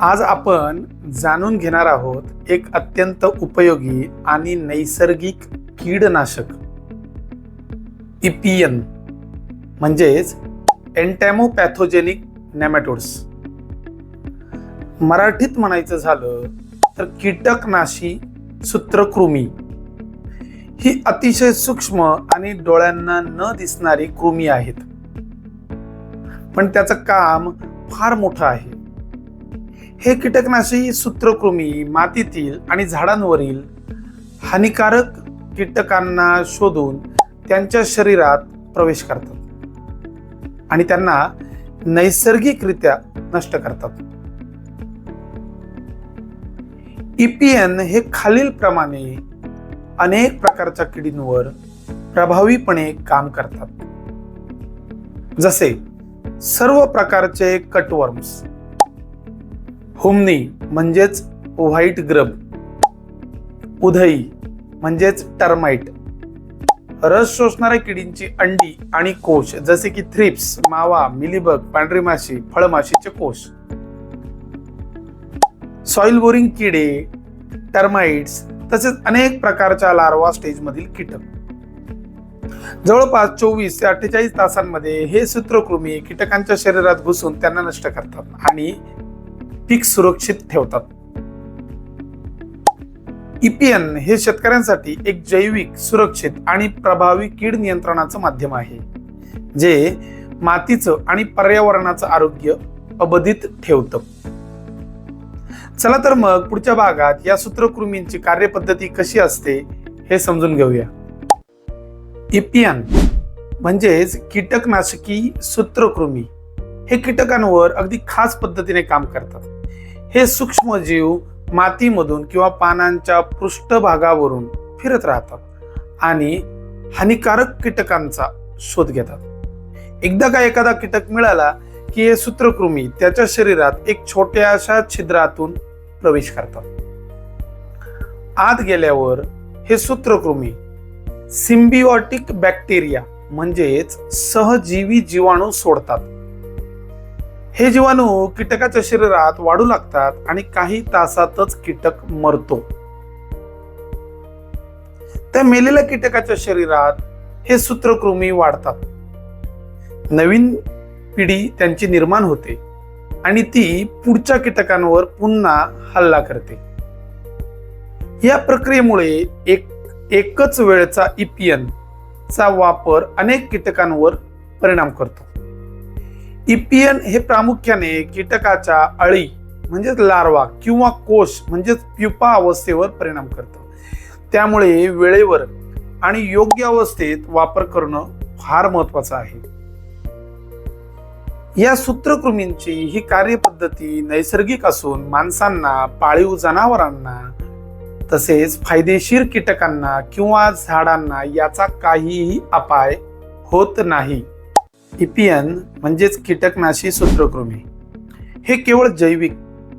आज आपण जाणून घेणार आहोत एक अत्यंत उपयोगी आणि नैसर्गिक कीडनाशक. इपियन म्हणजेच एन्टॅमोपॅथोजेनिक नेमॅटोड्स मराठीत म्हणायचं झालं तर कीटकनाशी सूत्रकृमी. ही अतिशय सूक्ष्म आणि डोळ्यांना न दिसणारी कृमी आहेत. पण त्याचं काम फार मोठं आहे. हे कीटकनाशी सूत्रकृमी मातीतील आणि झाडांवरील हानिकारक कीटकांना शोधून त्यांच्या शरीरात प्रवेश करतात. आणि त्यांना नैसर्गिकरित्या नष्ट करतात. इपीएन हे खालील प्रमाणे अनेक प्रकारच्या किडींवर प्रभावीपणे काम करतात. जसे सर्व प्रकारचे कटवर्म्स हुमनी म्हणजेच व्हाईट ग्रब. उधई म्हणजेच टर्माइट रस शोषणाऱ्या किडींची अंडी आणि कोश जसे की थ्रिप्स मावा मिलीबग पांढरी माशी फळमाशीचे कोश. सॉइल बोरिंग किडे टर्माइट्स तसेच अनेक प्रकारच्या लार्वा स्टेजमधील कीटक. जवळपास चोवीस ते अठ्ठेचाळीस तासांमध्ये हे सूत्रकृमी कीटकांच्या शरीरात घुसून त्यांना नष्ट करतात आणि पीक सुरक्षित ठेवतात. इपियन हे शेतकऱ्यांसाठी एक जैविक सुरक्षित आणि प्रभावी कीड नियंत्रणाचं माध्यम आहे जे मातीचं आणि पर्यावरणाचं आरोग्य अबधित ठेवतं. चला तर मग पुढच्या भागात या सूत्रकृमींची कार्यपद्धती कशी असते हे समजून घेऊया. इपियन म्हणजेच कीटकनाशकी सूत्रकृमी. हे कीटकांवर अगदी खास पद्धतीने काम करतात. हे सूक्ष्मजीव मातीमधून किंवा पानांच्या पृष्ठभागावरून फिरत राहतात आणि हानिकारक कीटकांचा शोध घेतात. एकदा का एखादा कीटक मिळाला की हे सूत्रकृमी त्याच्या शरीरात एक छोट्याशा छिद्रातून प्रवेश करतात. आत गेल्यावर हे सूत्रकृमी सिम्बिओटिक बॅक्टेरिया म्हणजेच सहजीवी जीवाणू सोडतात. हे जीवाणू कीटकाच्या शरीरात वाढू लागतात आणि काही तासातच कीटक मरतो. त्या मेलेल्या कीटकाच्या शरीरात हे सूत्रकृमी वाढतात. नवीन पिढी त्यांची निर्माण होते आणि ती पुढच्या कीटकांवर पुन्हा हल्ला करते. या प्रक्रियेमुळे एक एकच वेळचा इपियन चा वापर अनेक कीटकांवर परिणाम करतो. इपियन हे प्रामुख्याने कीटकाच्या अळी म्हणजेच लार्वा किंवा कोश म्हणजेच प्युपा अवस्थेवर परिणाम करतं. त्यामुळे वेळेवर आणि योग्य अवस्थेत वापर करणं फार महत्वाचं आहे. या सूत्रकृमींची ही कार्यपद्धती नैसर्गिक असून माणसांना पाळीव जनावरांना तसेच फायदेशीर कीटकांना किंवा झाडांना याचा काहीही अपाय होत नाही. इपियन म्हणजेच कीटकनाशी सूत्रकृमी. हे केवळ जैविक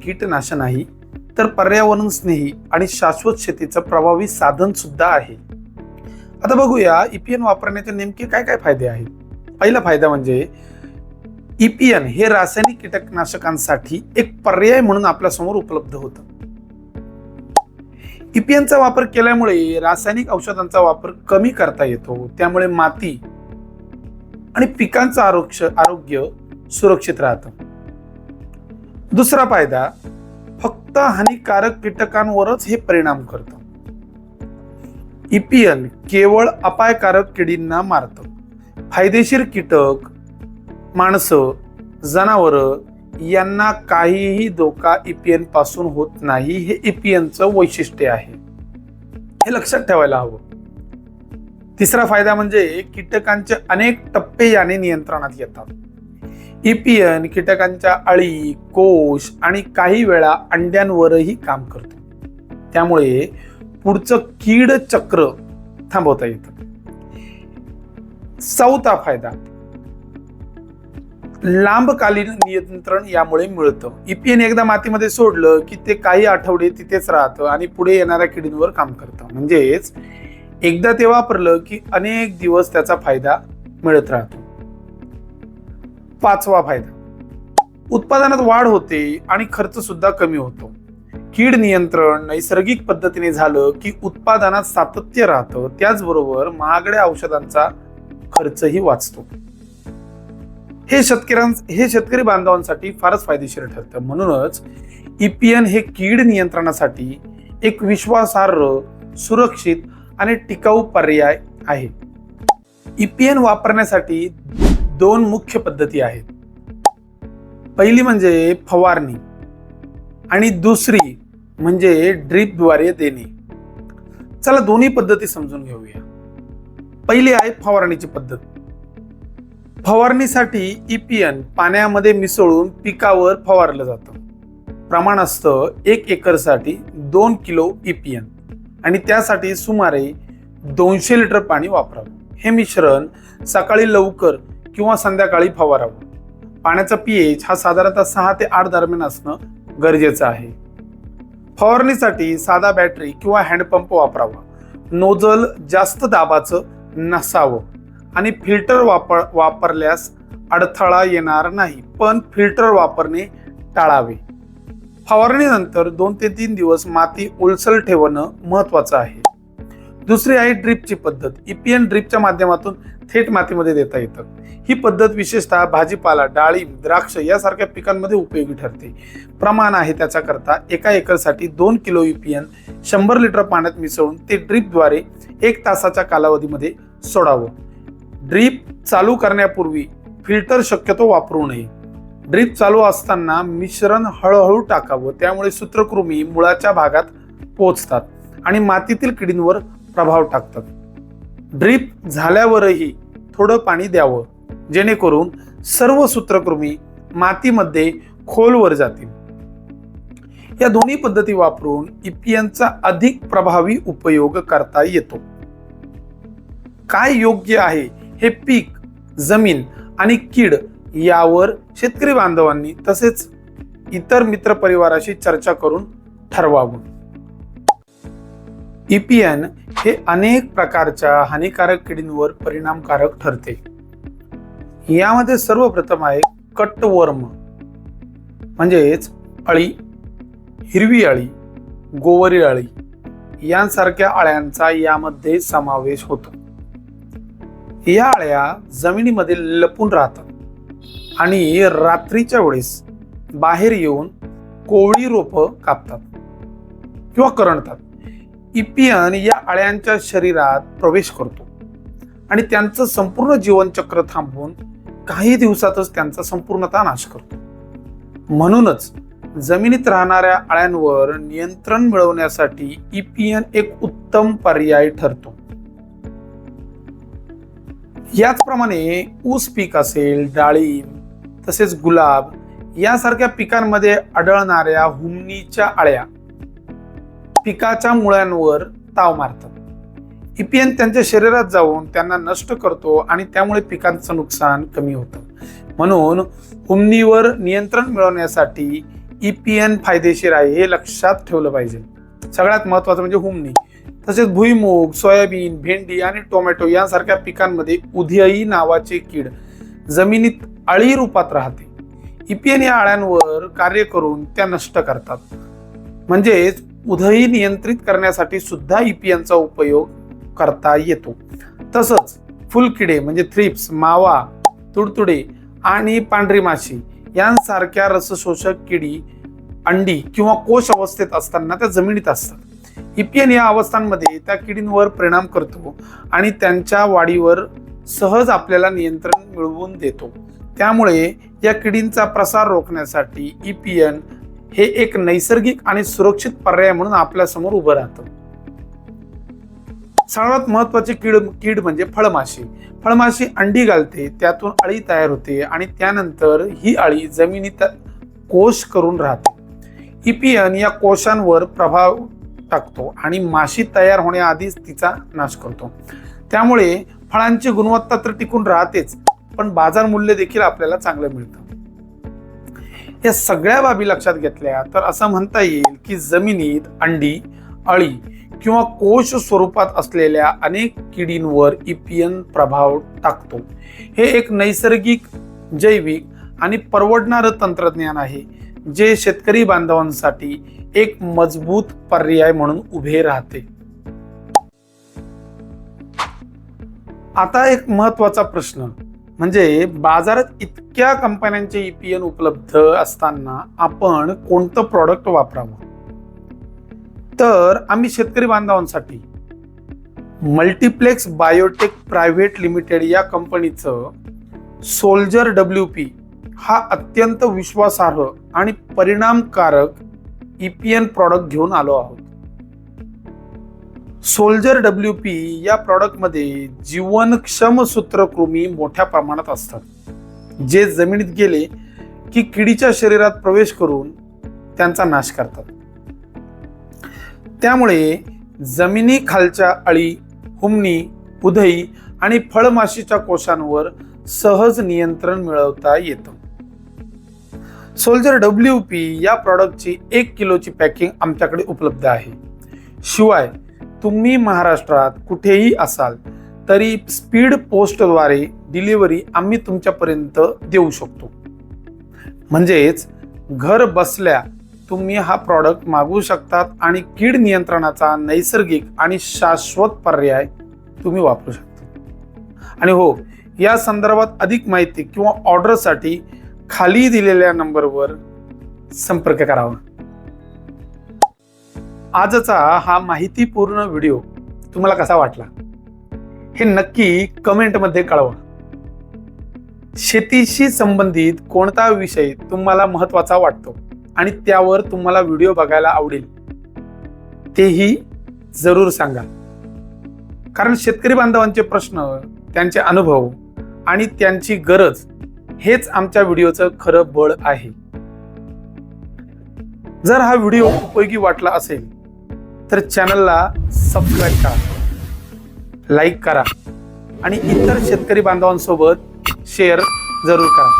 कीटनाश नाही तर पर्यावरण स्नेही आणि शाश्वत शेतीचं प्रभावी साधन सुद्धा आहे. आता बघूया इपियन वापरण्याचे नेमके काय काय फायदे आहेत. पहिला फायदा म्हणजे इपियन हे रासायनिक कीटकनाशकांसाठी एक पर्याय म्हणून आपल्यासमोर उपलब्ध होतं. इपियनचा वापर केल्यामुळे रासायनिक औषधांचा वापर कमी करता येतो त्यामुळे माती आणि पिकांचं आरोग्य आरोग्य सुरक्षित राहतं. दुसरा फायदा फक्त हानिकारक कीटकांवरच हे परिणाम करतं. ईपीएल केवळ अपायकारक किडींना मारतं. फायदेशीर कीटक माणसं जनावरं यांना काहीही धोका ईपीएनपासून होत नाही हे इपियनचं वैशिष्ट्य आहे. हे लक्षात ठेवायला हवं. तिसरा फायदा म्हणजे कीटकांचे अनेक टप्पे याने नियंत्रणात येतात. इपियन कीटकांच्या अळी कोश आणि काही वेळा अंड्यांवरही काम करतो. त्यामुळे पुढचं कीड चक्र थांबवता येतं. चौथा फायदा लांबकालीन नियंत्रण यामुळे मिळतं. ईपीएन एकदा मातीमध्ये सोडलं की ते काही आठवडे तिथेच राहतं आणि पुढे येणाऱ्या किडींवर काम करतं. म्हणजेच एकदा ते वापरलं की अनेक दिवस त्याचा फायदा मिळत राहतो. पाचवा फायदा. उत्पादनात वाढ होते आणि खर्च सुद्धा कमी होतो. कीड नियंत्रण नैसर्गिक पद्धतीने झालं की उत्पादनात सातत्य राहतं त्याचबरोबर महागड्या औषधांचा खर्चही वाचतो. हे शेतकऱ्यां हे शेतकरी बांधवांसाठी फारच फायदेशीर ठरतं. म्हणूनच ईपीएन हे कीड नियंत्रणासाठी एक विश्वासार्ह सुरक्षित आणि टिकाऊ पर्याय आहे. ईपीएन वापरण्यासाठी दोन मुख्य पद्धती आहेत. पहिली म्हणजे फवारणी आणि दुसरी म्हणजे ड्रीपद्वारे देणे. चला दोन्ही पद्धती समजून घेऊया. पहिली आहे फवारणीची पद्धत. फवारणीसाठी ईपीएन पाण्यामध्ये मिसळून पिकावर फवारलं जातं. प्रमाण असतं एक एकरसाठी दोन किलो ईपीएन आणि त्यासाठी सुमारे दोनशे लिटर पाणी वापरावं. हे मिश्रण सकाळी लवकर किंवा संध्याकाळी फवारावं. पाण्याचा पीएच हा साधारणतः सहा ते आठ दरम्यान असणं गरजेचं आहे. फवारणीसाठी साधा बॅटरी किंवा हँडपंप वापरावा. नोजल जास्त दाबाचं नसावं. आणि फिल्टर वापर वापरल्यास अडथळा येणार नाही पण फिल्टर वापरणे टाळावे. फवारणीनंतर दोन ते तीन दिवस माती ओलसर ठेवणं महत्वाचं आहे. दुसरी आहे ड्रिपची पद्धत. ईपीएन ड्रिपच्या माध्यमातून थेट मातीमध्ये देता येतं. ही पद्धत विशेषतः भाजीपाला डाळिंब द्राक्ष यासारख्या पिकांमध्ये उपयोगी ठरते. प्रमाण आहे त्याच्याकरता एका एकरसाठी दोन किलो ईपीएन शंभर लिटर पाण्यात मिसळून ते ड्रिपद्वारे एक तासाच्या कालावधीमध्ये सोडावं. ड्रीप चालू करण्यापूर्वी फिल्टर शक्यतो वापरू नये. ड्रीप चालू असताना मिश्रण हळूहळू टाकावं. त्यामुळे सूत्रकृमी मुळाच्या भागात पोचतात आणि मातीतील किडींवर प्रभाव टाकतात. ड्रीप झाल्यावरही थोडं पाणी द्यावं जेणेकरून सर्व सूत्रकृमी मातीमध्ये खोलवर जातील. या दोन्ही पद्धती वापरून इपियनचा अधिक प्रभावी उपयोग करता येतो. काय योग्य आहे हे पीक जमीन आणि कीड यावर शेतकरी बांधवांनी तसेच इतर मित्र परिवाराशी चर्चा करून ठरवावं. ईपीएन हे अनेक प्रकारच्या हानिकारक किडींवर परिणामकारक ठरते. यामध्ये सर्वप्रथम आहे कट्टवर्म म्हणजेच अळी हिरवी अळी गोवरी अळी यांसारख्या अळ्यांचा यामध्ये समावेश होतो. या अळ्या जमिनीमध्ये लपून राहतात. आणि रात्रीच्या वेळेस बाहेर येऊन कोवळी रोपं कापतात किंवा करणतात इपियन या अळ्यांच्या शरीरात प्रवेश करतो आणि त्यांचं संपूर्ण जीवनचक्र थांबवून काही दिवसातच त्यांचा संपूर्णता नाश करतो. म्हणूनच जमिनीत राहणाऱ्या अळ्यांवर नियंत्रण मिळवण्यासाठी इपियन एक उत्तम पर्याय ठरतो. याचप्रमाणे ऊस पीक असेल डाळिंब तसेच गुलाब यासारख्या पिकांमध्ये आढळणाऱ्या हुमणीच्या अळ्या पिकाच्या मुळ्यांवर ताव मारतात. इपियन त्यांच्या शरीरात जाऊन त्यांना नष्ट करतो आणि त्यामुळे पिकांचं नुकसान कमी होतं. म्हणून हुमणीवर नियंत्रण मिळवण्यासाठी इपियन फायदेशीर आहे हे लक्षात ठेवलं पाहिजे. सगळ्यात महत्वाचं म्हणजे हुमणी. तसेच भुईमूग सोयाबीन भेंडी आणि टोमॅटो यांसारख्या पिकांमध्ये उधियाई नावाचे कीड जमिनीत अळी रूपात राहते. इपिएन या अळ्यांवर कार्य करून त्या नष्ट करतात. म्हणजेच उधई नियंत्रित करण्यासाठी सुद्धा इपियनचा उपयोग करता येतो. तसंच फुलकिडे म्हणजे थ्रिप्स मावा तुडतुडे आणि पांढरी माशी यांसारख्या रसशोषक किडी अंडी किंवा कोश अवस्थेत असताना त्या जमिनीत असतात. इपियन या अवस्थांमध्ये त्या किडींवर परिणाम करतो आणि त्यांच्या वाढीवर सहज आपल्याला नियंत्रण मिळवून देतो. त्यामुळे या किडींचा प्रसार रोखण्यासाठी इपियन हे एक नैसर्गिक आणि सुरक्षित पर्याय म्हणून आपल्यासमोर उभं राहतं. सर्वात महत्वाची कीड कीड म्हणजे फळमाशी. फळमाशी अंडी घालते त्यातून अळी तयार होते आणि त्यानंतर ही अळी जमिनीत कोश करून राहते. इपियन या कोशांवर प्रभाव टाकतो आणि माशी तयार होण्याआधीच तिचा नाश करतो. त्यामुळे फळांची गुणवत्ता तर टिकून राहतेच पण बाजार मूल्य देखील आपल्याला चांगलं मिळतं. या सगळ्या बाबी लक्षात घेतल्या तर असं म्हणता येईल की जमिनीत अंडी अळी किंवा कोश स्वरूपात असलेल्या अनेक किडींवर इपियन प्रभाव टाकतो. हे एक नैसर्गिक जैविक आणि परवडणारं तंत्रज्ञान आहे जे शेतकरी बांधवांसाठी एक मजबूत पर्याय म्हणून उभे राहते. आता एक महत्त्वाचा प्रश्न. म्हणजे बाजारात इतक्या कंपन्यांचे ईपीएन उपलब्ध असताना आपण कोणतं प्रॉडक्ट वापरावं? तर आम्ही शेतकरी बांधवांसाठी मल्टिप्लेक्स बायोटेक प्रायव्हेट लिमिटेड या कंपनीचं सोल्जर डब्ल्यू पी हा अत्यंत विश्वासार्ह आणि परिणामकारक ईपीएन प्रॉडक्ट घेऊन आलो आहोत. सोल्जर डब्ल्यू पी या प्रॉडक्टमध्ये जीवनक्षम सूत्रकृमी मोठ्या प्रमाणात असतात. जे जमिनीत गेले की किडीच्या शरीरात प्रवेश करून त्यांचा नाश करतात. त्यामुळे जमिनीखालच्या अळी हुमणी उधई आणि फळमाशीच्या कोशांवर सहज नियंत्रण मिळवता येतं. सोल्जर डब्ल्यू पी या प्रॉडक्टची एक किलोची पॅकिंग आमच्याकडे उपलब्ध आहे. शिवाय तुम्ही महाराष्ट्रात कुठेही असाल तरी स्पीड पोस्टद्वारे डिलिव्हरी आम्ही तुमच्यापर्यंत देऊ शकतो. म्हणजेच घर बसल्या तुम्ही हा प्रॉडक्ट मागवू शकतात आणि कीड नियंत्रणाचा नैसर्गिक आणि शाश्वत पर्याय तुम्ही वापरू शकता. आणि हो या संदर्भात अधिक माहिती किंवा ऑर्डरसाठी खाली दिलेल्या नंबरवर संपर्क करावा. आजचा हा माहितीपूर्ण व्हिडिओ तुम्हाला कसा वाटला? हे नक्की कमेंटमध्ये कळवा. शेतीशी संबंधित कोणता विषय तुम्हाला महत्त्वाचा वाटतो आणि त्यावर तुम्हाला व्हिडिओ बघायला आवडेल तेही जरूर सांगा. कारण शेतकरी बांधवांचे प्रश्न त्यांचे अनुभव आणि त्यांची गरज हेच आमच्या व्हिडिओचं खरं बळ आहे. जर हा व्हिडिओ उपयोगी वाटला असेल तर चॅनलला सबस्क्राईब करा. लाईक करा. आणि इतर शेतकरी बांधवांसोबत शेअर जरूर करा.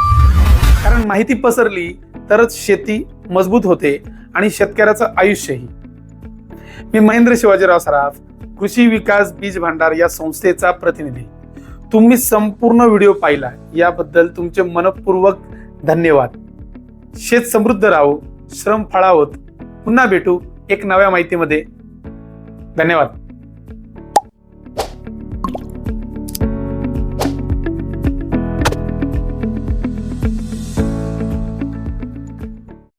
कारण माहिती पसरली तरच शेती मजबूत होते आणि शेतकऱ्याचं आयुष्यही. मी महेंद्र शिवाजीराव सराफ कृषी विकास बीज भांडार या संस्थेचा प्रतिनिधी. तुम्ही संपूर्ण व्हिडिओ पाहिला याबद्दल तुमचे मनपूर्वक धन्यवाद. शेत समृद्ध राहो श्रम फळावत. पुन्हा भेटू एक नव्या माहितीमध्ये. धन्यवाद.